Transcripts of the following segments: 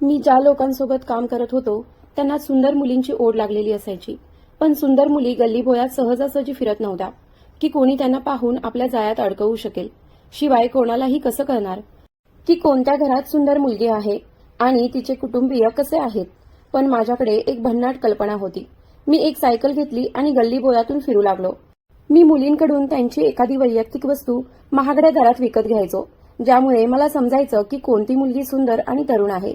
मी ज्या लोकांसोबत काम करत होतो त्यांना सुंदर मुलींची ओढ लागलेली असायची. पण सुंदर मुली गल्लीबोळ्यात सहजासहजी फिरत नव्हत्या की कोणी त्यांना पाहून आपल्या जाळ्यात अडकवू शकेल. शिवाय कोणालाही कसं कळणार की कोणत्या घरात सुंदर मुलगी आहे आणि तिचे कुटुंबीय कसे आहेत? पण माझ्याकडे एक भन्नाट कल्पना होती. मी एक सायकल घेतली आणि गल्लीबोळातून फिरू लागलो. मी मुलींकडून त्यांची एखादी वैयक्तिक वस्तू महागड्या दरात विकत घ्यायचो ज्यामुळे मला समजायचं की कोणती मुलगी सुंदर आणि तरुण आहे.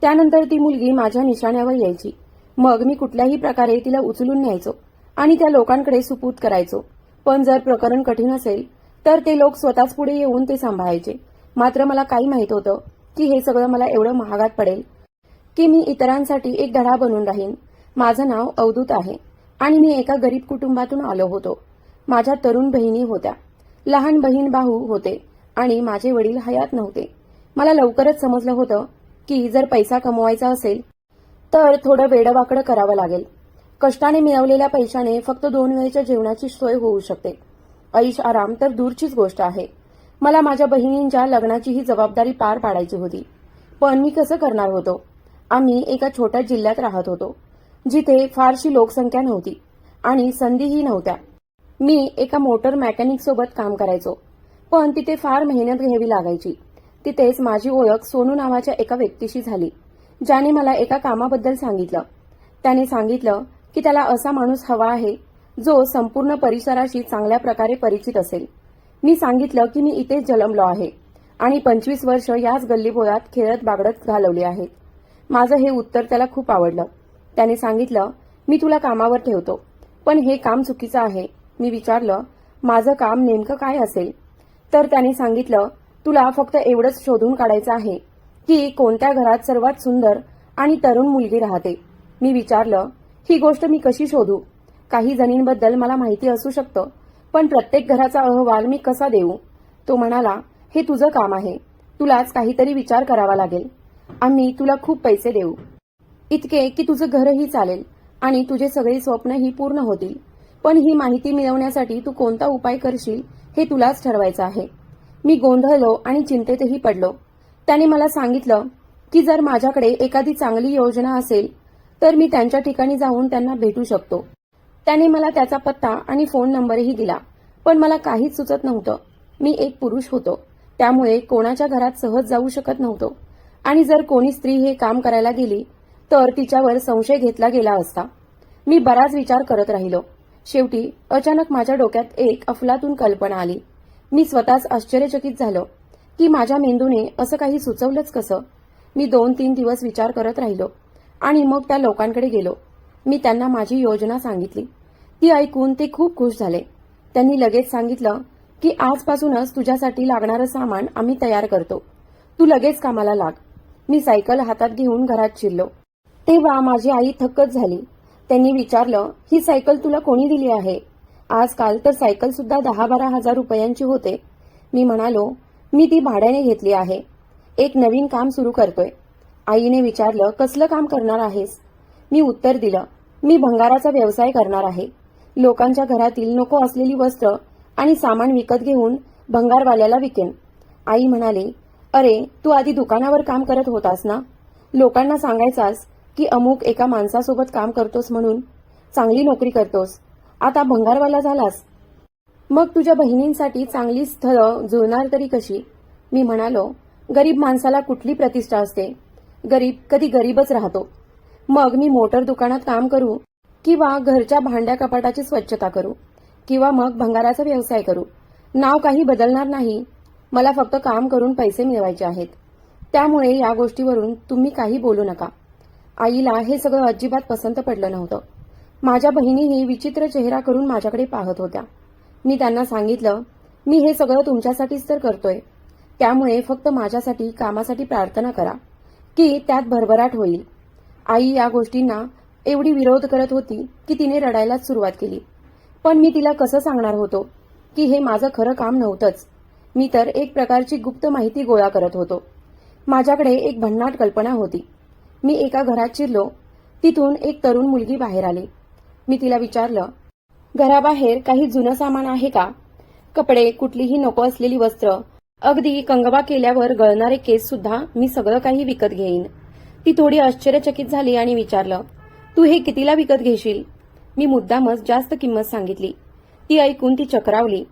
त्यानंतर ती मुलगी माझ्या निशाण्यावर यायची. मग मी कुठल्याही प्रकारे तिला उचलून न्यायचो आणि त्या लोकांकडे सुपूत करायचो. पण जर प्रकरण कठीण असेल तर ते लोक स्वतःच पुढे येऊन ते सांभाळायचे. मात्र मला काही माहीत होतं की हे सगळं मला एवढं महागात पडेल की मी इतरांसाठी एक धडा बनून राहीन. माझं नाव अवधूत आहे आणि मी एका गरीब कुटुंबातून आलो होतो. माझ्या तरुण बहिणी होत्या. लहान बहीण भाऊ होते आणि माझे वडील हयात नव्हते. मला लवकरच समजलं होतं की जर पैसा कमवायचा असेल तर थोडं वेडवाकडं करावं लागेल. कष्टाने मिळवलेल्या पैशाने फक्त दोन वेळेच्या जेवणाची सोय होऊ शकते. ऐश आराम तर दूरचीच गोष्ट आहे. मला माझ्या बहिणींच्या लग्नाची ही जबाबदारी पार पाडायची होती. पण मी कसं करणार होतो? आम्ही एका छोट्या जिल्ह्यात राहत होतो जिथे फारशी लोकसंख्या नव्हती आणि संधीही नव्हत्या. मी एका मोटर मेकॅनिक सोबत काम करायचो पण तिथे फार मेहनत घ्यावी लागायची. तिथेच माझी ओळख सोनू नावाच्या एका व्यक्तीशी झाली ज्याने मला एका कामाबद्दल सांगितलं. त्याने सांगितलं की त्याला असा माणूस हवा आहे जो संपूर्ण परिसराशी चांगल्या प्रकारे परिचित असेल. मी सांगितलं की मी इथेच जन्मलो आहे आणि पंचवीस वर्ष याच गल्लीबोळात खेळत बागडत घालवली आहेत माझं हे उत्तर त्याला खूप आवडलं. त्याने सांगितलं मी तुला कामावर ठेवतो पण हे काम चुकीचं आहे. मी विचारलं माझं काम नेमकं काय असेल? तर त्याने सांगितलं तुला फक्त एवढंच शोधून काढायचं आहे की कोणत्या घरात सर्वात सुंदर आणि तरुण मुलगी राहते. मी विचारलं ही गोष्ट मी कशी शोधू? काही जणींबद्दल मला माहिती असू शकतं पण प्रत्येक घराचा अहवाल मी कसा देऊ? तो म्हणाला हे तुझं काम आहे. तुलाच काहीतरी विचार करावा लागेल. आम्ही तुला खूप पैसे देऊ. इतके की तुझं घरही चालेल आणि तुझे सगळी स्वप्नही पूर्ण होतील. पण ही माहिती मिळवण्यासाठी तू कोणता उपाय करशील हे तुलाच ठरवायचं आहे. मी गोंधळलो आणि चिंतेतही पडलो. त्याने मला सांगितलं की जर माझ्याकडे एखादी चांगली योजना असेल तर मी त्यांच्या ठिकाणी जाऊन त्यांना भेटू शकतो. त्याने मला त्याचा पत्ता आणि फोन नंबरही दिला पण मला काहीच सुचत नव्हतं. मी एक पुरुष होतो. त्यामुळे कोणाच्या घरात सहज जाऊ शकत नव्हतो. आणि जर कोणी स्त्री हे काम करायला गेली तर तिच्यावर संशय घेतला गेला असता. मी बराच विचार करत राहिलो. शेवटी अचानक माझ्या डोक्यात एक अफलातून कल्पना आली. मी स्वतःच आश्चर्यचकित झालो की माझ्या मेंदूने असं काही सुचवलंच कसं? मी दोन तीन दिवस विचार करत राहिलो आणि मग त्या लोकांकडे गेलो. मी त्यांना माझी योजना सांगितली. ती ऐकून ते खूप खुश झाले. त्यांनी लगेच सांगितलं की आजपासूनच तुझ्यासाठी लागणारं सामान आम्ही तयार करतो. तू लगेच कामाला लाग. मी सायकल हातात घेऊन घरात शिरलो. तेव्हा माझी आई थक्कच झाली. त्यांनी विचारलं ही सायकल तुला कोणी दिली आहे? आजकाल तर सायकल सुद्धा दहा बारा हजार रुपयांची होते. मी म्हणालो मी ती भाड्याने घेतली आहे. एक नवीन काम सुरू करतोय. आईने विचारलं कसलं काम करणार आहेस? मी उत्तर दिलं मी भंगाराचा व्यवसाय करणार आहे. लोकांच्या घरातील नको असलेली वस्त्र आणि सामान विकत घेऊन भंगारवाल्याला विकेन. आई म्हणाली अरे तू आधी दुकानावर काम करत होतास ना? लोकांना सांगायचास की अमुक एका माणसासोबत काम करतोस म्हणून? चांगली नोकरी करतोस. आता भंगारवाला झालास. मग तुझ्या बहिणींसाठी चांगली स्थळं जुळणार तरी कशी? मी म्हणालो गरीब माणसाला कुठली प्रतिष्ठा असते? गरीब कधी गरीबच राहतो. मग मी मोटर दुकानात काम करू किंवा घरच्या भांड्या कपाटाची स्वच्छता करू किंवा मग भंगाराचा व्यवसाय करू. नाव काही बदलणार नाही. मला फक्त काम करून पैसे मिळवायचे आहेत. त्यामुळे या गोष्टीवरून तुम्ही काही बोलू नका. आईला हे सगळं अजिबात पसंत पडलं नव्हतं. माझ्या बहिणीही विचित्र चेहरा करून माझ्याकडे पाहत होत्या. मी त्यांना सांगितलं मी हे सगळं तुमच्यासाठीच तर करतोय. त्यामुळे फक्त माझ्यासाठी कामासाठी प्रार्थना करा की त्यात भरभराट होईल. आई या गोष्टींना एवढी विरोध करत होती की तिने रडायलाच सुरुवात केली. पण मी तिला कसं सांगणार होतो की हे माझं खरं काम नव्हतंच. मी तर एक प्रकारची गुप्त माहिती गोळा करत होतो. माझ्याकडे एक भन्नाट कल्पना होती. मी एका घरात शिरलो. तिथून एक तरुण मुलगी बाहेर आली. मी तिला विचारलं घराबाहेर काही जुनं सामान आहे का? कपडे कुठलीही नको असलेली वस्त्र. अगदी कंगवा केल्यावर गळणारे केस सुद्धा मी सगळं काही विकत घेईन. ती थोडी आश्चर्यचकित झाली आणि विचारलं तू हे कितीला विकत घेशील? मी मुद्दामच जास्त किंमत सांगितली. ती ऐकून ती चक्रावली.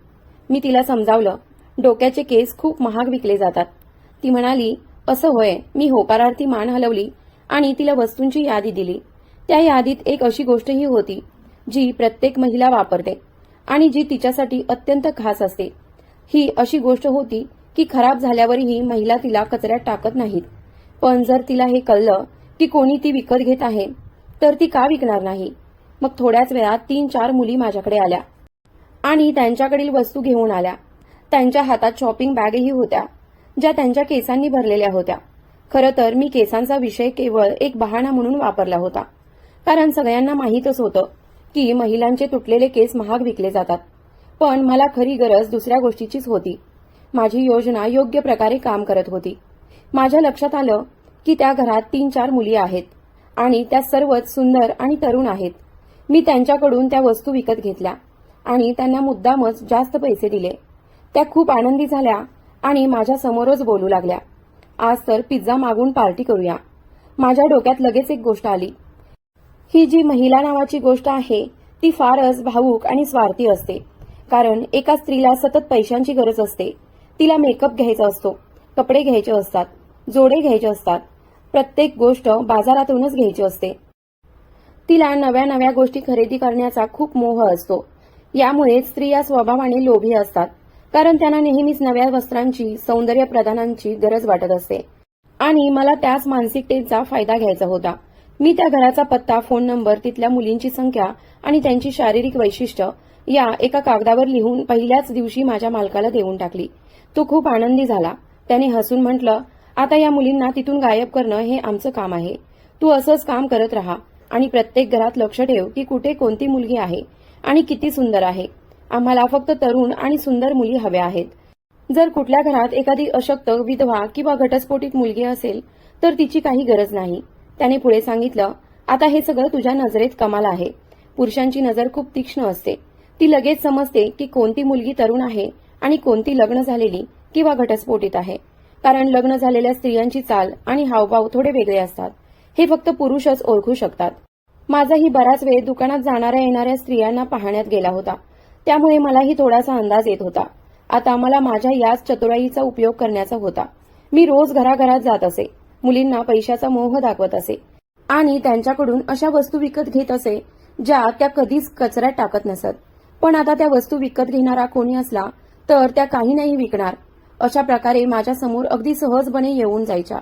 मी तिला समजावलं डोक्याचे केस खूप महाग विकले जातात. ती म्हणाली असं होय मी होकारार्थी मान हलवली आणि तिला वस्तूंची यादी दिली. त्या यादीत एक अशी गोष्टही होती जी प्रत्येक महिला वापरते आणि जी तिच्यासाठी अत्यंत खास असते. ही अशी गोष्ट होती की खराब झाल्यावरही महिला तिला कचऱ्यात टाकत नाहीत. पण जर तिला हे कळलं की कोणी ती विकत घेत आहे तर ती का विकणार नाही? मग थोड्याच वेळात तीन चार मुली माझ्याकडे आल्या आणि त्यांच्याकडील वस्तू घेऊन आल्या. त्यांच्या हातात शॉपिंग बॅगही होत्या ज्या त्यांच्या केसांनी भरलेल्या होत्या. खरं तर मी केसांचा विषय केवळ एक बहाणा म्हणून वापरला होता. कारण सगळ्यांना माहीतच होतं की महिलांचे तुटलेले केस महाग विकले जातात. पण मला खरी गरज दुसऱ्या गोष्टीचीच होती. माझी योजना योग्य प्रकारे काम करत होती. माझ्या लक्षात आलं की त्या घरात तीन चार मुली आहेत आणि त्या सर्वच सुंदर आणि तरुण आहेत. मी त्यांच्याकडून त्या वस्तू विकत घेतल्या आणि त्यांना मुद्दामच जास्त पैसे दिले. त्या खूप आनंदी झाल्या आणि माझ्या समोरच बोलू लागल्या. आज तर पिझ्झा मागून पार्टी करूया. माझ्या डोक्यात लगेच एक गोष्ट आली. ही जी महिला नावाची गोष्ट आहे ती फारच भावूक आणि स्वार्थी असते. कारण एका स्त्रीला सतत पैशांची गरज असते. तिला मेकअप घ्यायचा असतो कपडे घ्यायचे असतात जोडे घ्यायचे असतात प्रत्येक गोष्ट बाजारातूनच घ्यायची असते. तिला नव्या नव्या गोष्टी खरेदी करण्याचा खूप मोह असतो. यामुळे स्त्रिया स्वभावाने लोभी असतात कारण त्यांना नेहमीच नव्या वस्त्रांची सौंदर्य प्रदानांची गरज वाटत असते. आणि मला त्याच मानसिकतेचा फायदा घ्यायचा होता. मी त्या घराचा पत्ता फोन नंबर तिथल्या मुलींची संख्या आणि त्यांची शारीरिक वैशिष्ट्य या एका कागदावर लिहून पहिल्याच दिवशी माझ्या मालकाला देऊन टाकली. तो खूप आनंदी झाला. त्याने हसून म्हटलं आता या मुलींना तिथून गायब करणं हे आमचं काम आहे. तू असंच काम करत राहा आणि प्रत्येक घरात लक्ष ठेव की कुठे कोणती मुलगी आहे आणि किती सुंदर आहे. आम्हाला फक्त तरुण आणि सुंदर मुली हव्या आहेत. जर कुठल्या घरात एखादी अशक्त विधवा किंवा घटस्फोटित मुलगी असेल तर तिची काही गरज नाही. त्याने पुढे सांगितलं आता हे सगळं तुझ्या नजरेत कमाल आहे. पुरुषांची नजर खूप तीक्ष्ण असते. ती लगेच समजते की कोणती मुलगी तरुण आहे आणि कोणती लग्न झालेली किंवा घटस्फोटीत आहे. कारण लग्न झालेल्या स्त्रियांची चाल आणि हावभाव थोडे वेगळे असतात. हे फक्त पुरुषच ओळखू शकतात. माझाही बराच वेळ दुकानात जाणाऱ्या येणाऱ्या स्त्रियांना पाहण्यात गेला होता. त्यामुळे मलाही थोडासा अंदाज येत होता. आता मला माझ्या याच चतुराईचा उपयोग करण्याचा होता. मी रोज घराघरात जात असे. मुलींना पैशाचा मोह दाखवत असे. आणि त्यांच्याकडून अशा वस्तू विकत घेत असे ज्या त्या कधीच कचऱ्यात टाकत नसत. पण आता त्या वस्तू विकत घेणारा कोणी असला तर त्या काही नाही विकणार. अशा प्रकारे माझ्यासमोर अगदी सहजपणे येऊन जायच्या.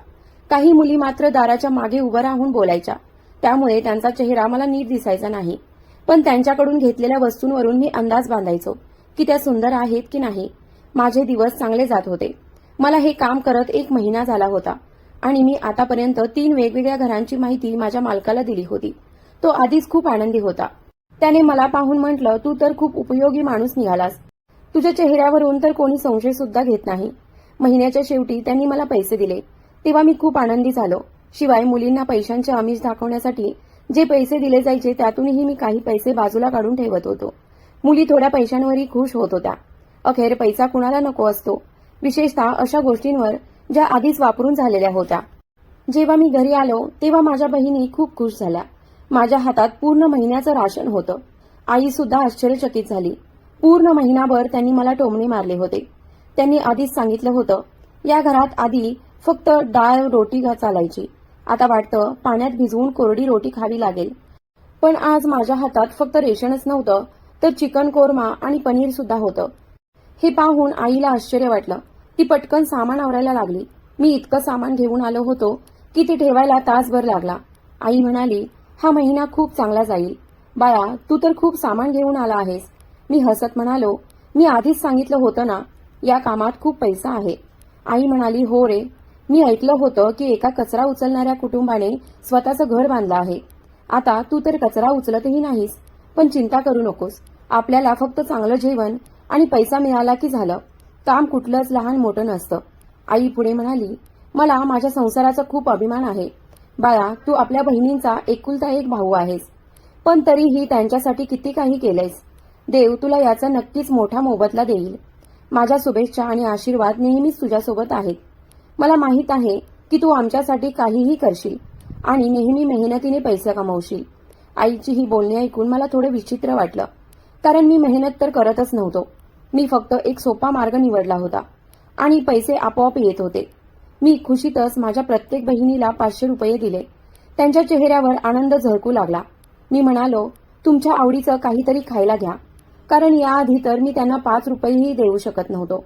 काही मुली मात्र दाराच्या मागे उभं राहून बोलायच्या. त्यामुळे त्यांचा चेहरा मला नीट दिसायचा नाही. पण त्यांच्याकडून घेतलेल्या वस्तूंवरून मी अंदाज बांधायचो की त्या सुंदर आहेत की नाही. माझे दिवस चांगले जात होते. मला हे काम करत एक महिना झाला होता. आणि मी आतापर्यंत तीन वेगवेगळ्या घरांची माहिती माझ्या मालकाला दिली होती. तो आधीच खूप आनंदी होता. त्याने मला पाहून म्हटलं तू तर खूप उपयोगी माणूस निघालास. तुझ्या चेहऱ्यावरून तर कोणी संशय सुद्धा घेत नाही. महिन्याच्या शेवटी त्यांनी मला पैसे दिले. तेव्हा मी खूप आनंदी झालो. शिवाय मुलींना पैशांचे आमिष दाखवण्यासाठी जे पैसे दिले जायचे त्यातूनही मी काही पैसे बाजूला काढून ठेवत होतो. मुली थोड्या पैशांवरही खुश होत होत्या. अखेर पैसा कुणाला नको असतो? विशेषतः अशा गोष्टींवर ज्या आधीच वापरून झालेल्या होत्या. जेव्हा मी घरी आलो तेव्हा माझ्या बहिणी खूप खुश झाल्या. माझ्या हातात पूर्ण महिन्याचं राशन होतं. आई सुद्धा आश्चर्यचकित झाली. पूर्ण महिनाभर त्यांनी मला टोमणे मारले होते. त्यांनी आधीच सांगितलं होतं या घरात आधी फक्त डाळ रोटी घा चालायची. आता वाटतं पाण्यात भिजवून कोरडी रोटी खावी लागेल. पण आज माझ्या हातात फक्त रेशनच नव्हतं तर चिकन कोरमा आणि पनीर सुद्धा होतं. हे पाहून आईला आश्चर्य वाटलं. ती पटकन सामान आवरायला लागली. मी इतकं सामान घेऊन आलो होतो की ते ठेवायला तासभर लागला. आई म्हणाली हा महिना खूप चांगला जाईल. बाळा तू तर खूप सामान घेऊन आला आहेस. मी हसत म्हणालो मी आधीच सांगितलं होतं ना या कामात खूप पैसा आहे. आई म्हणाली हो रे. मी ऐकलं होतं की एका कचरा उचलणाऱ्या कुटुंबाने स्वतःचं घर बांधलं आहे. आता तू तर कचरा उचलतही नाहीस. पण चिंता करू नकोस. आपल्याला फक्त चांगलं जेवण आणि पैसा मिळाला की झालं. काम कुठलंच लहान मोठं नसतं. आई पुढे म्हणाली मला माझ्या संसाराचा खूप अभिमान आहे. बाळा तू आपल्या बहिणींचा एकुलता एक भाऊ आहेस. पण तरीही त्यांच्यासाठी किती काही केलंयस. देव तुला याचा नक्कीच मोठा मोबदला देईल. माझ्या शुभेच्छा आणि आशीर्वाद नेहमीच तुझ्यासोबत आहेत. मला माहीत आहे की तू आमच्यासाठी काहीही करशील आणि नेहमी मेहनतीने पैसे कमवशील. आईची ही बोलणी ऐकून मला थोडं विचित्र वाटलं. कारण मी मेहनत तर करतच नव्हतो. मी फक्त एक सोपा मार्ग निवडला होता. आणि पैसे आपोआप येत होते. मी खुशीतच माझ्या प्रत्येक बहिणीला पाचशे रुपये दिले. त्यांच्या चेहऱ्यावर आनंद झळकू लागला. मी म्हणालो तुमच्या आवडीचं काहीतरी खायला घ्या. कारण याआधी तर मी त्यांना पाच रुपयेही देऊ शकत नव्हतो.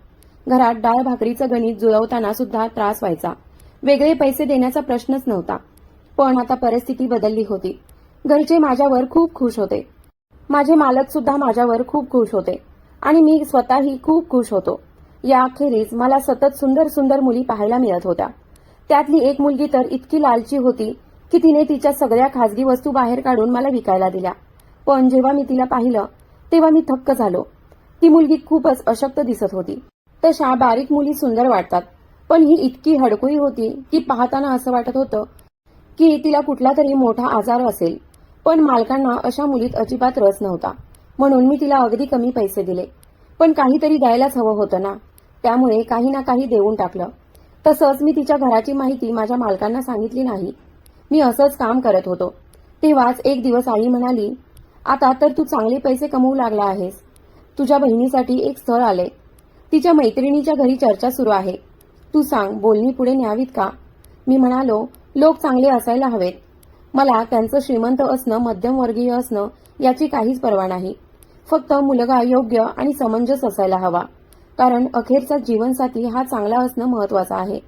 घरात डाळ भाकरीचं गणित जुळवताना सुद्धा त्रास व्हायचा. वेगळे पैसे देण्याचा प्रश्नच नव्हता. पण आता परिस्थिती बदलली होती. घरचे माझ्यावर खूप खुश होते. माझे मालक सुद्धा माझ्यावर खूप खुश होते. आणि मी स्वतःही खूप खुश होतो. याखेरीज मला सतत सुंदर सुंदर मुली पाहायला मिळत होत्या. त्यातली एक मुलगी तर इतकी लालची होती की तिने तिच्या सगळ्या खासगी वस्तू बाहेर काढून मला विकायला दिल्या. पण जेव्हा मी तिला पाहिलं तेव्हा मी थक्क झालो. ती मुलगी खूपच अशक्त दिसत होती. तशा बारीक मुली सुंदर वाटतात. पण ही इतकी हडकुळी होती की पाहताना असं वाटत होतं की तिला कुठला तरी मोठा आजार असेल. पण मालकांना अशा मुलीत अजिबात रस नव्हता. म्हणून मी तिला अगदी कमी पैसे दिले. पण काहीतरी द्यायलाच हवं होतं ना. त्यामुळे काही ना काही देऊन टाकलं. तसंच मी तिच्या घराची माहिती माझ्या मालकांना सांगितली नाही. मी असंच काम करत होतो. तेव्हाच एक दिवस आई म्हणाली आता तर तू चांगले पैसे कमवू लागला आहेस. तुझ्या बहिणीसाठी एक स्थळ आले तिच्या मैत्रिणीच्या घरी चर्चा सुरू आहे. तू सांग बोलणी पुढे न्यावीत का? मी म्हणालो लोक चांगले असायला हवेत. मला त्यांचं श्रीमंत असणं मध्यमवर्गीय असणं याची काहीच पर्वा नाही. फक्त मुलगा योग्य आणि समंजस असायला हवा. कारण अखेरचा जीवनसाथी हा चांगला असणं महत्वाचं आहे.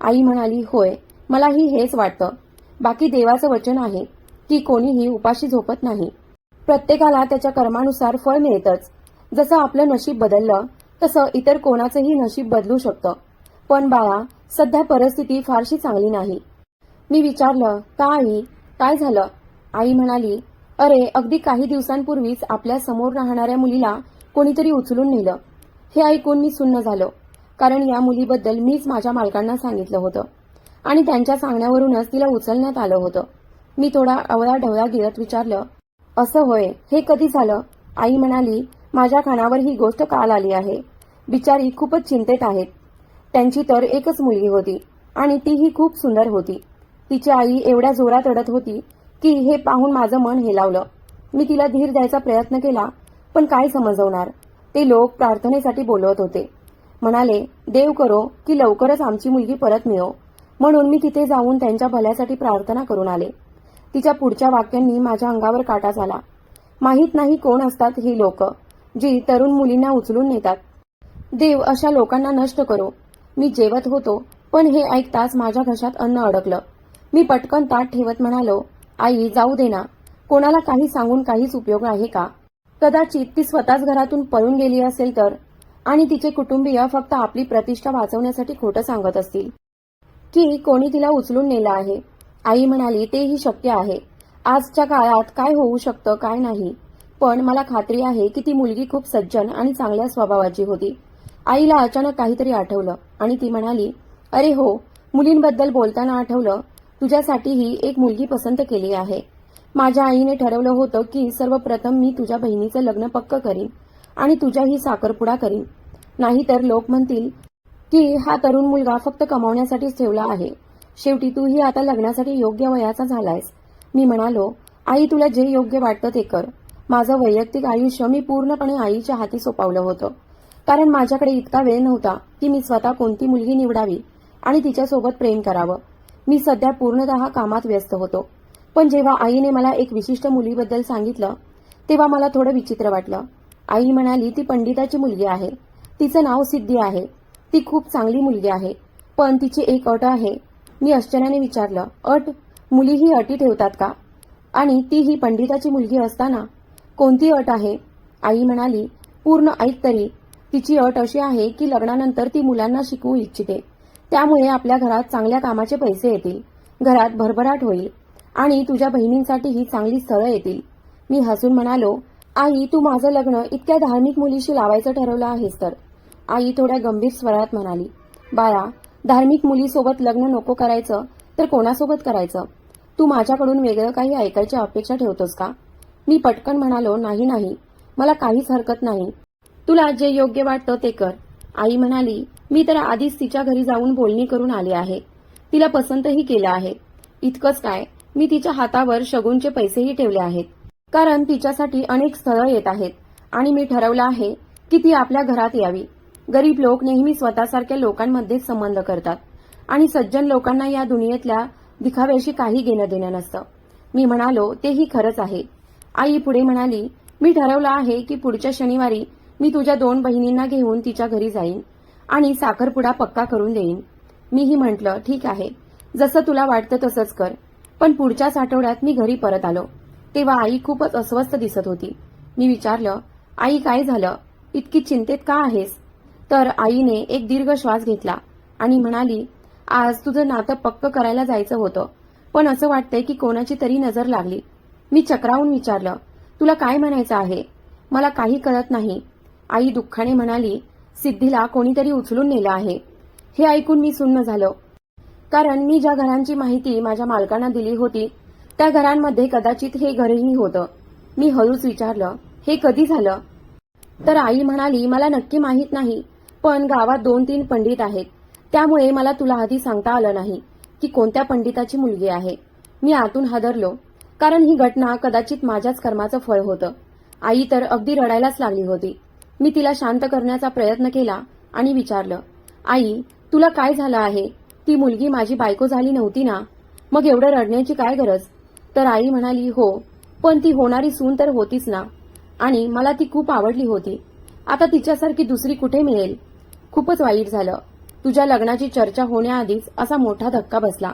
आई म्हणाली होय मलाही हेच वाटतं. बाकी देवाचं वचन आहे की कोणीही उपाशी झोपत नाही. प्रत्येकाला त्याच्या कर्मानुसार फळ मिळतच. जसं आपलं नशीब बदललं तसं इतर कोणाचंही नशीब बदलू शकतं. पण बाळा सध्या परिस्थिती फारशी चांगली नाही. मी विचारलं का आई? काय झालं? आई म्हणाली अरे अगदी काही दिवसांपूर्वीच आपल्यासमोर राहणाऱ्या मुलीला कोणीतरी उचलून नेलं. हे ऐकून मी सुन्न झालो कारण या मुलीबद्दल मीच माझ्या मालकांना सांगितलं होतं. आणि त्यांच्या सांगण्यावरूनच तिला उचलण्यात आलं होतं. मी थोडा अवळा ढवळा गिरत विचारलं असं होय हे कधी झालं? आई म्हणाली माझ्या कानावर ही गोष्ट काल आली आहे. बिचारी खूपच चिंतेत आहेत. त्यांची तर एकच मुलगी होती आणि तीही खूप सुंदर होती. तिची आई एवढ्या जोरात रडत होती की हे पाहून माझं मन हेलावलं. मी तिला धीर द्यायचा प्रयत्न केला पण काय समजवणार? ते लोक प्रार्थनेसाठी बोलवत होते. म्हणाले देव करो की लवकरच आमची मुलगी परत मिळो. म्हणून मी तिथे जाऊन त्यांच्या भल्यासाठी प्रार्थना करून आले. तिच्या पुढच्या वाक्यांनी माझ्या अंगावर काटा झाला. माहीत नाही कोण असतात ही लोक जी तरुण मुलींना उचलून नेतात. देव अशा लोकांना नष्ट करो. मी जेवत होतो पण हे ऐकताच माझ्या घशात अन्न अडकलं. मी पटकन ताट ठेवत म्हणालो आई जाऊ दे ना. कोणाला काही सांगून काहीच उपयोग आहे का? कदाचित ती स्वतःच घरातून पळून गेली असेल तर? आणि तिचे कुटुंबीय फक्त आपली प्रतिष्ठा वाचवण्यासाठी खोटं सांगत असतील? की कोणी तिला उचलून नेलं आहे? आई म्हणाली तेही शक्य आहे. आजच्या काळात काय होऊ शकतं काय नाही. पण मला खात्री आहे की ती मुलगी खूप सज्जन आणि चांगल्या स्वभावाची होती. आईला अचानक काहीतरी आठवलं आणि ती म्हणाली अरे हो मुलींबद्दल बोलताना आठवलं. तुझ्यासाठीही एक मुलगी पसंत केली आहे. माझ्या आईने ठरवलं होतं की सर्वप्रथम मी तुझ्या बहिणीचं लग्न पक्क करीन आणि तुझ्याही साखरपुडा करीन. नाहीतर लोक म्हणतील की हा तरुण मुलगा फक्त कमावण्यासाठीच ठेवला आहे. शेवटी तूही आता लग्नासाठी योग्य वयाचा झालायस. मी म्हणालो आई तुला जे योग्य वाटतं ते कर. माझं वैयक्तिक आयुष्य मी पूर्णपणे आईच्या हाती सोपावलं होतं. कारण माझ्याकडे इतका वेळ नव्हता की मी स्वतः कोणती मुलगी निवडावी आणि तिच्यासोबत प्रेम करावं. मी सध्या पूर्णतः कामात व्यस्त होतो. पण जेव्हा आईने मला एक विशिष्ट मुलीबद्दल सांगितलं तेव्हा मला थोडं विचित्र वाटलं. आई म्हणाली ती पंडिताची मुलगी आहे. तिचं नाव सिद्धी आहे. ती खूप चांगली मुलगी आहे. पण तिची एक अट आहे. मी आश्चर्याने विचारलं अट? मुली ही अटी ठेवतात का? आणि ती ही पंडिताची मुलगी असताना कोणती अट आहे? आई म्हणाली पूर्ण ऐक तरी. तिची अट अशी आहे की लग्नानंतर ती मुलांना शिकवू इच्छिते. त्यामुळे आपल्या घरात चांगल्या कामाचे पैसे येतील. घरात भरभराट होईल. आणि तुझ्या बहिणींसाठीही चांगली स्थळं येतील. मी हसून म्हणालो आई तू माझं लग्न इतक्या धार्मिक मुलीशी लावायचं ठरवलं आहेस तर? आई थोड्या गंभीर स्वरात म्हणाली बाळा धार्मिक मुलीसोबत लग्न नको करायचं तर कोणासोबत करायचं? तू माझ्याकडून वेगळं काही ऐकायची अपेक्षा ठेवतोस का? मी पटकन म्हणालो नाही नाही. मला काहीच हरकत नाही. तुला जे योग्य वाटतं ते कर. आई म्हणाली मी तर आधीच तिच्या घरी जाऊन बोलणी करून आले आहे. तिला पसंतही केलं आहे. इतकंच काय मी तिच्या हातावर शगुनचे पैसेही ठेवले आहेत. कारण तिच्यासाठी अनेक स्थळं येत आहेत आणि मी ठरवलं आहे की ती आपल्या घरात यावी. गरीब लोक नेहमी स्वतःसारख्या लोकांमध्येच संबंध करतात आणि सज्जन लोकांना या दुनियेतल्या दिखाव्याशी काही घेणं देणं नसतं. मी म्हणालो तेही खरंच आहे. आई पुढे म्हणाली मी ठरवलं आहे की पुढच्या शनिवारी मी तुझ्या दोन बहिणींना घेऊन तिच्या घरी जाईन. आणि साखरपुडा पक्का करून देईन. मीही म्हटलं ठीक आहे. जसं तुला वाटतं तसंच कर. पण पुढच्याच आठवड्यात मी घरी परत आलो. तेव्हा आई खूपच अस्वस्थ दिसत होती. मी विचारलं आई काय झालं? इतकी चिंतेत का आहेस? तर आईने एक दीर्घ श्वास घेतला आणि म्हणाली आज तुझं नातं पक्क करायला जायचं होतं. पण असं वाटतंय की कोणाची तरी नजर लागली. मी चक्रावून विचारलं तुला काय म्हणायचं आहे? मला काही कळत नाही. आई दुःखाने म्हणाली सिद्धीला कोणीतरी उचलून नेलं आहे. हे ऐकून मी सुन्न झालो. कारण मी ज्या घरांची माहिती माझ्या मालकांना दिली होती त्या घरांमध्ये कदाचित हे घरही होतं. मी हळूच विचारलं हे कधी झालं? तर आई म्हणाली मला नक्की माहीत नाही पण गावात दोन तीन पंडित आहेत. त्यामुळे मला तुला आधी सांगता आलं नाही की कोणत्या पंडिताची मुलगी आहे. मी आतून हादरलो कारण ही घटना कदाचित माझ्याच कर्माचं फळ होतं. आई तर अगदी रडायलाच लागली होती. मी तिला शांत करण्याचा प्रयत्न केला आणि विचारलं आई तुला काय झालं आहे? ती मुलगी माझी बायको झाली नव्हती ना? मग एवढं रडण्याची काय गरज? तर आई म्हणाली हो पण ती होणारी सून तर होतीच ना? आणि मला ती खूप आवडली होती. आता तिच्यासारखी दुसरी कुठे मिळेल? खूपच वाईट झालं. तुझ्या लग्नाची चर्चा होण्याआधीच असा मोठा धक्का बसला.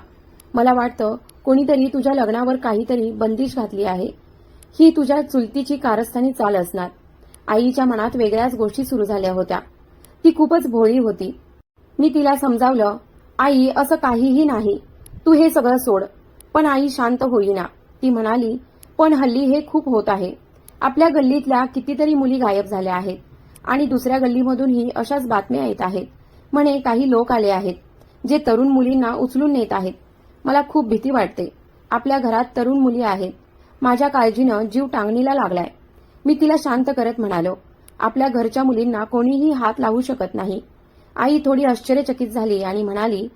मला वाटतं कोणीतरी तुझ्या लग्नावर काहीतरी बंदिश घातली आहे. ही तुझ्या चुलतीची कारस्थानी चाल असणार. आईच्या मनात वेगळ्याच गोष्टी सुरू झाल्या होत्या. ती खूपच भोळी होती. मी तिला समजावलं आई असं काहीही नाही. तू हे सगळं सोड. पण आई शांत होईना. ती म्हणाली पण हल्ली हे खूप होत आहे. आपल्या गल्लीतल्या कितीतरी मुली गायब झाल्या आहेत. आणि दुसऱ्या गल्लीमधूनही अशाच बातम्या येत आहेत. म्हणे काही लोक आले आहेत जे तरुण मुलींना उचलून नेत आहेत. मला खूप भीती वाटते. आपल्या घरात तरुण मुली आहेत. माझ्या काळजीनं जीव टांगणीला लागलाय. मी तिला शांत करत म्हणालो आपल्या घरच्या मुलींना कोणीही हात लावू शकत नाही. आई थोडी आश्चर्यचकित झाली आणि म्हणाली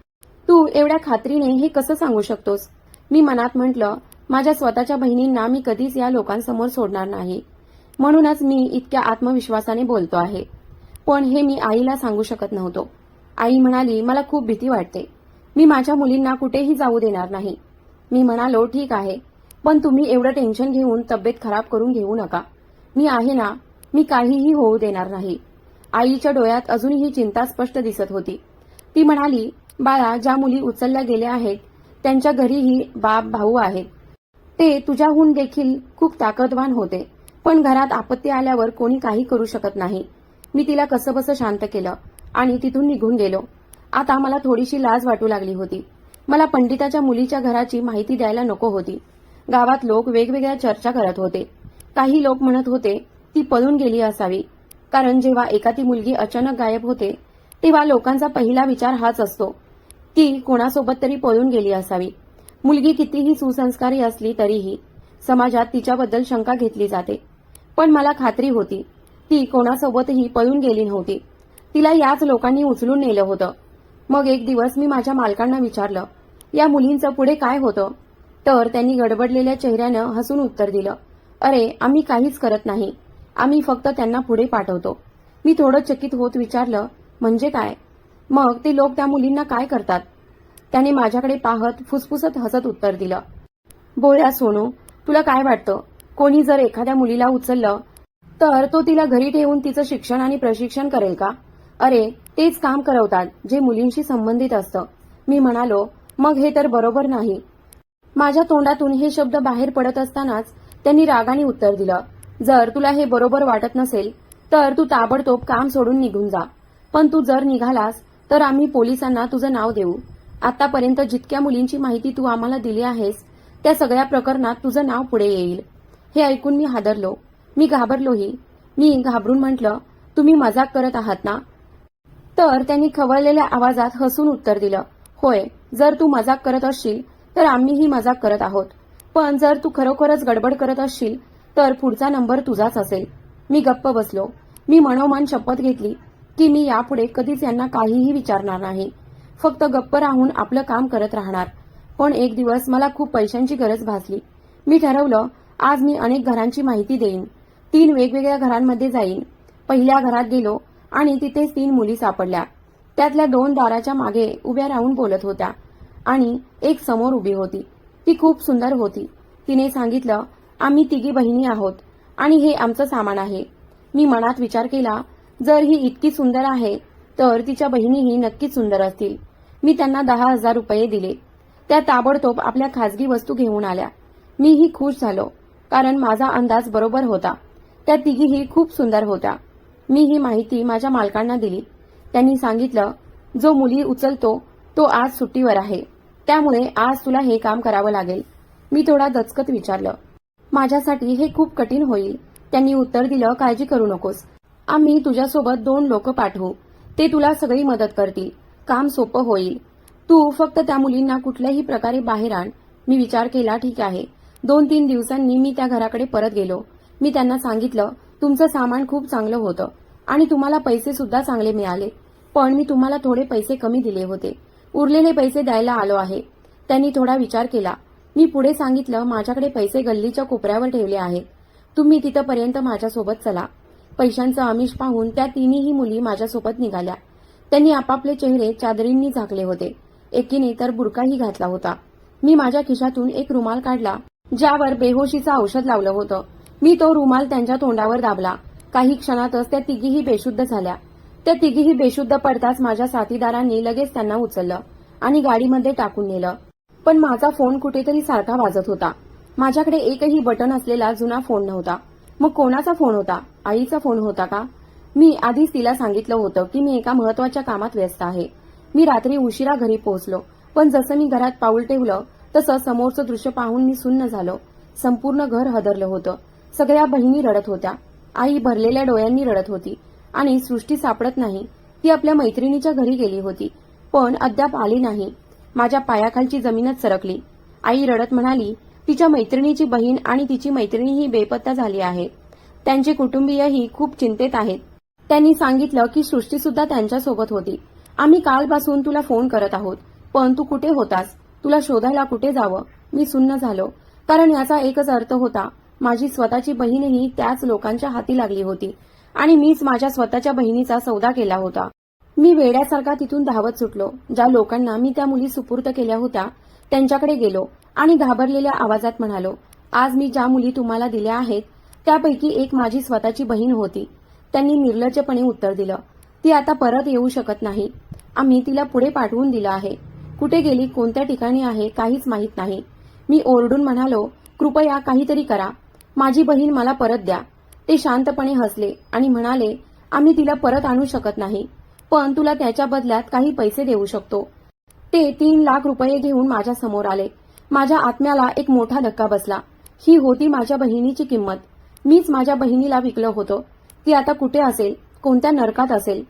तू एवढ्या खात्रीने हे कसं सांगू शकतोस? मी मनात म्हटलं माझ्या स्वतःच्या बहिणींना मी कधीच या लोकांसमोर सोडणार नाही. म्हणूनच मी इतक्या आत्मविश्वासाने बोलतो आहे. पण हे मी आईला सांगू शकत नव्हतो. आई म्हणाली मला खूप भीती वाटते. मी माझ्या मुलींना कुठेही जाऊ देणार नाही. मी म्हणालो ठीक आहे. पण तुम्ही एवढं टेन्शन घेऊन तब्येत खराब करून घेऊ नका. मी आहे ना मी काहीही होऊ देणार नाही. आईच्या डोळ्यात अजूनही चिंता स्पष्ट दिसत होती. ती म्हणाली बाळा ज्या मुली उचलल्या गेल्या आहेत त्यांच्या घरीही बाप भाऊ आहेत ते तुझ्याहून देखील खूप ताकदवान होते पण घरात आपत्ती आल्यावर कोणी काही करू शकत नाही. मी तिला कसंबसं शांत केलं आणि तिथून निघून गेलो. आता मला थोडीशी लाज वाटू लागली होती. मला पंडिताच्या मुलीच्या घराची माहिती द्यायला नको होती. गावात लोक वेगवेगळ्या चर्चा करत होते. काही लोक म्हणत होते ती पळून गेली असावी. कारण जेव्हा एका ती मुलगी अचानक गायब होते तेव्हा लोकांचा पहिला विचार हाच असतो ती कोणासोबत तरी पळून गेली असावी. मुलगी कितीही सुसंस्कारी असली तरीही समाजात तिच्याबद्दल शंका घेतली जाते. पण मला खात्री होती ती कोणासोबतही पळून गेली नव्हती. तिला याच लोकांनी उचलून नेलं होतं. मग एक दिवस मी माझ्या मालकांना विचारलं या मुलींचं पुढे काय होतं? तर त्यांनी गडबडलेल्या चेहऱ्यानं हसून उत्तर दिलं अरे आम्ही काहीच करत नाही. आम्ही फक्त त्यांना पुढे पाठवतो. मी थोडं चकित होत विचारलं म्हणजे काय? मग ते लोक त्या मुलींना काय करतात? त्याने माझ्याकडे पाहत फुसफुसत हसत उत्तर दिलं. बोळ्या सोनू तुला काय वाटतं? कोणी जर एखाद्या मुलीला उचललं तर तो तिला घरी ठेवून तिचं शिक्षण आणि प्रशिक्षण करेल का? अरे तेच काम करवतात जे मुलींशी संबंधित असतं. मी म्हणालो मग हे तर बरोबर नाही. माझ्या तोंडातून हे शब्द बाहेर पडत असतानाच त्यांनी रागाने उत्तर दिलं जर तुला हे बरोबर वाटत नसेल तर तू ताबडतोब काम सोडून निघून जा. पण तू जर निघालास तर आम्ही पोलिसांना तुझं नाव देऊ. आतापर्यंत जितक्या मुलींची माहिती तू आम्हाला दिली आहेस त्या सगळ्या प्रकरणात तुझं नाव पुढे येईल. हे ऐकून मी हादरलो. मी घाबरलोही. मी घाबरून म्हटलं तुम्ही मजाक करत आहात ना? तर त्यांनी खवळलेल्या आवाजात हसून उत्तर दिलं होय जर तू मजाक करत असशील तर आम्हीही मजाक करत आहोत. पण जर तू खरोखरच गडबड करत असशील तर पुढचा नंबर तुझाच असेल. मी गप्प बसलो. मी मनोमन शपथ घेतली की मी यापुढे कधीच यांना काहीही विचारणार नाही. फक्त गप्प राहून आपलं काम करत राहणार. पण एक दिवस मला खूप पैशांची गरज भासली. मी ठरवलं आज मी अनेक घरांची माहिती देईन. तीन वेगवेगळ्या घरांमध्ये जाईन. पहिल्या घरात गेलो आणि तिथेच तीन मुली सापडल्या. त्यातल्या दोन दाराच्या मागे उभ्या राहून बोलत होत्या आणि एक समोर उभी होती. ती खूप सुंदर होती. तिने सांगितलं आम्ही तिघी बहिणी आहोत आणि हे आमचं सामान आहे. मी मनात विचार केला जर ही इतकी सुंदर आहे तर तिच्या बहिणीही नक्कीच सुंदर असतील. मी त्यांना दहा हजार रुपये दिले. त्या ताबडतोब आपल्या खासगी वस्तू घेऊन आल्या. मीही खुश झालो कारण माझा अंदाज बरोबर होता. त्या तिघीही खूप सुंदर होत्या. मी ही माहिती माझ्या मालकांना दिली. त्यांनी सांगितलं जो मुली उचलतो तो आज सुट्टीवर आहे. त्यामुळे आज तुला हे काम करावं लागेल. मी थोडा दचकत विचारलं. माझ्यासाठी हे खूप कठीण होईल. त्यांनी उत्तर दिलं काळजी करू नकोस. आम्ही तुझ्यासोबत दोन लोक पाठवू. ते तुला सगळी मदत करतील. काम सोपं होईल. तू फक्त त्या मुलींना कुठल्याही प्रकारे बाहेर आण. मी विचार केला ठीक आहे. दोन तीन दिवसांनी मी त्या घराकडे परत गेलो. मी त्यांना सांगितलं तुमचं सामान खूप चांगलं होतं आणि तुम्हाला पैसे सुद्धा चांगले मिळाले. पण मी तुम्हाला थोडे पैसे कमी दिले होते. उरलेले पैसे द्यायला आलो आहे. त्यांनी थोडा विचार केला. मी पुढे सांगितलं माझ्याकडे पैसे गल्लीच्या कोपऱ्यावर ठेवले आहेत. तुम्ही तिथपर्यंत माझ्यासोबत चला. पैशांचं आमिष पाहून त्या तिन्ही मुली माझ्यासोबत निघाल्या. त्यांनी आपापले चेहरे चादरींनी झाकले होते. एकीने तर बुरकाही घातला होता. मी माझ्या खिशातून एक रुमाल काढला ज्यावर बेहोशीचं औषध लावलं होतं. मी तो रुमाल त्यांच्या तोंडावर दाबला. काही क्षणातच त्या तिघीही बेशुद्ध झाल्या. त्या तिघीही बेशुद्ध पडताच माझ्या साथीदारांनी लगेच त्यांना उचललं आणि गाडीमध्ये टाकून नेलं. पण माझा फोन कुठेतरी सारखा वाजत होता. माझ्याकडे एकही बटन असलेला जुना फोन नव्हता. मग कोणाचा फोन होता? आईचा फोन होता का? मी आधीच तिला सांगितलं होतं की मी एका महत्त्वाच्या कामात व्यस्त आहे. मी रात्री उशिरा घरी पोहोचलो पण जसं मी घरात पाऊल ठेवलं तसं समोरचं दृश्य पाहून मी सुन्न झालो. संपूर्ण घर हदरलं होतं. सगळ्या बहिणी रडत होत्या. आई भरलेल्या डोळ्यांनी रडत होती. आणि सृष्टी सापडत नाही. ती आपल्या मैत्रिणीच्या घरी गेली होती. पण अद्याप आली नाही. माझ्या पायाखालची जमीनच सरकली. आई रडत म्हणाली तिच्या मैत्रिणीची बहीण आणि तिची मैत्रिणीही बेपत्ता झाली आहे. त्यांचे कुटुंबीयही खूप चिंतेत आहेत. त्यांनी सांगितलं की सृष्टी सुद्धा त्यांच्यासोबत होती. आम्ही कालपासून तुला फोन करत आहोत. पण तू कुठे होतास? तुला शोधायला कुठे जावं? मी सुन्न झालो. कारण याचा एकच अर्थ होता. माझी स्वतःची बहीणही त्याच लोकांच्या हाती लागली होती. आणि मीच माझ्या स्वतःच्या बहिणीचा सौदा केला होता. मी वेड्यासारखा तिथून धावत सुटलो. ज्या लोकांना मी त्या मुली सुपूर्त केल्या होत्या त्यांच्याकडे गेलो आणि घाबरलेल्या आवाजात म्हणालो आज मी ज्या मुली तुम्हाला दिल्या आहेत त्यापैकी एक माझी स्वतःची बहीण होती. त्यांनी निर्लज्जपणे उत्तर दिलं ती आता परत येऊ शकत नाही. आम्ही तिला पुढे पाठवून दिलं आहे. कुठे गेली कोणत्या ठिकाणी आहे काहीच माहीत नाही. मी ओरडून म्हणालो कृपया काहीतरी करा. माझी बहीण मला परत द्या. ते शांतपणे हसले आणि म्हणाले आम्ही तिला परत आणू शकत नाही पण तुला त्याच्या बदल्यात काही पैसे देऊ शकतो. ते तीन लाख रुपये घेऊन माझ्यासमोर आले. माझ्या आत्म्याला एक मोठा धक्का बसला. ही होती माझ्या बहिणीची किंमत. मीच माझ्या बहिणीला विकलं होतं. ती आता कुठे असेल कोणत्या नरकात असेल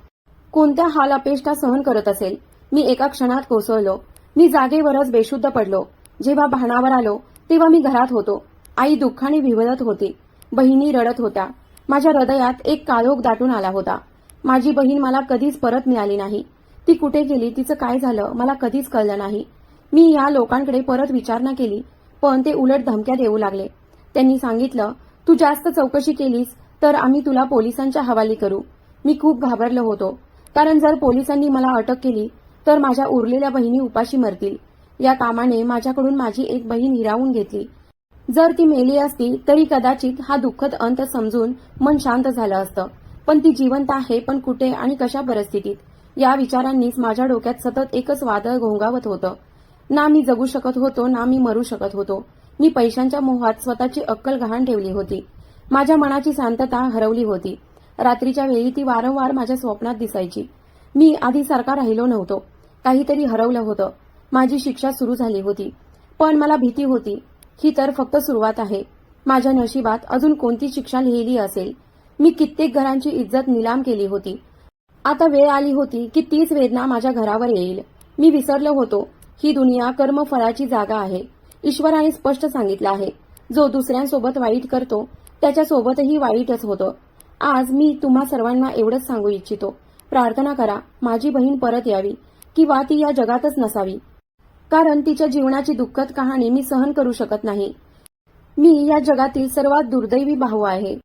कोणत्या हाल अपेष्टा सहन करत असेल मी एका क्षणात कोसळलो. मी जागेवरच बेशुद्ध पडलो. जेव्हा भानावर आलो तेव्हा मी घरात होतो. आई दुःखाने विवलत होती. बहिणी रडत होत्या. माझ्या हृदयात एक काळोख दाटून आला होता. माझी बहीण मला कधीच परत मिळाली नाही. ती कुठे गेली तिचं काय झालं मला कधीच कळलं नाही. मी या लोकांकडे परत विचारणा केली पण ते उलट धमक्या देऊ लागले. त्यांनी सांगितलं तू जास्त चौकशी केलीस तर आम्ही तुला पोलिसांच्या हवाली करू. मी खूप घाबरलो होतो. कारण जर पोलिसांनी मला अटक केली तर माझ्या उरलेल्या बहिणी उपाशी मरतील. या कामाने माझ्याकडून माझी एक बहीण हिरावून घेतली. जर ती मेली असती तरी कदाचित हा दुःखद अंत समजून मन शांत झालं असतं. पण ती जिवंत आहे पण कुठे आणि कशा परिस्थितीत? या विचारांनीच माझ्या डोक्यात सतत एकच वादळ घोंगावत होतं. ना मी जगू शकत होतो ना मी मरू शकत होतो. मी पैशांच्या मोहात स्वतःची अक्कल गहाण ठेवली होती. माझ्या मनाची शांतता हरवली होती. रात्रीच्या वेळी ती वारंवार माझ्या स्वप्नात दिसायची. मी आधीसारखा राहिलो नव्हतो. काहीतरी हरवलं होतं. माझी शिक्षा सुरू झाली होती. पण मला भीती होती. ही तर फक्त सुरुवात आहे. माझ्या नशिबात अजून कोणती शिक्षा लिहिली असेल? मी कित्येक घरांची इज्जत निलाम केली होती. आता वेळ आली होती की तीच वेदना माझ्या घरावर येईल. मी विसरलो होतो. ही दुनिया कर्मफळाची जागा आहे. ईश्वराने स्पष्ट सांगितलं आहे. जो दुसऱ्यांसोबत वाईट करतो त्याच्यासोबतही वाईटच होतं. आज मी तुम्हा सर्वांना एवढंच सांगू इच्छितो. प्रार्थना करा माझी बहीण परत यावी किंवा ती या जगातच नसावी. कारण तिच्या जीवनाची दुःखद कहाणी मी सहन करू शकत नाही. मी या जगातील सर्वात दुर्दैवी भाऊ आहे.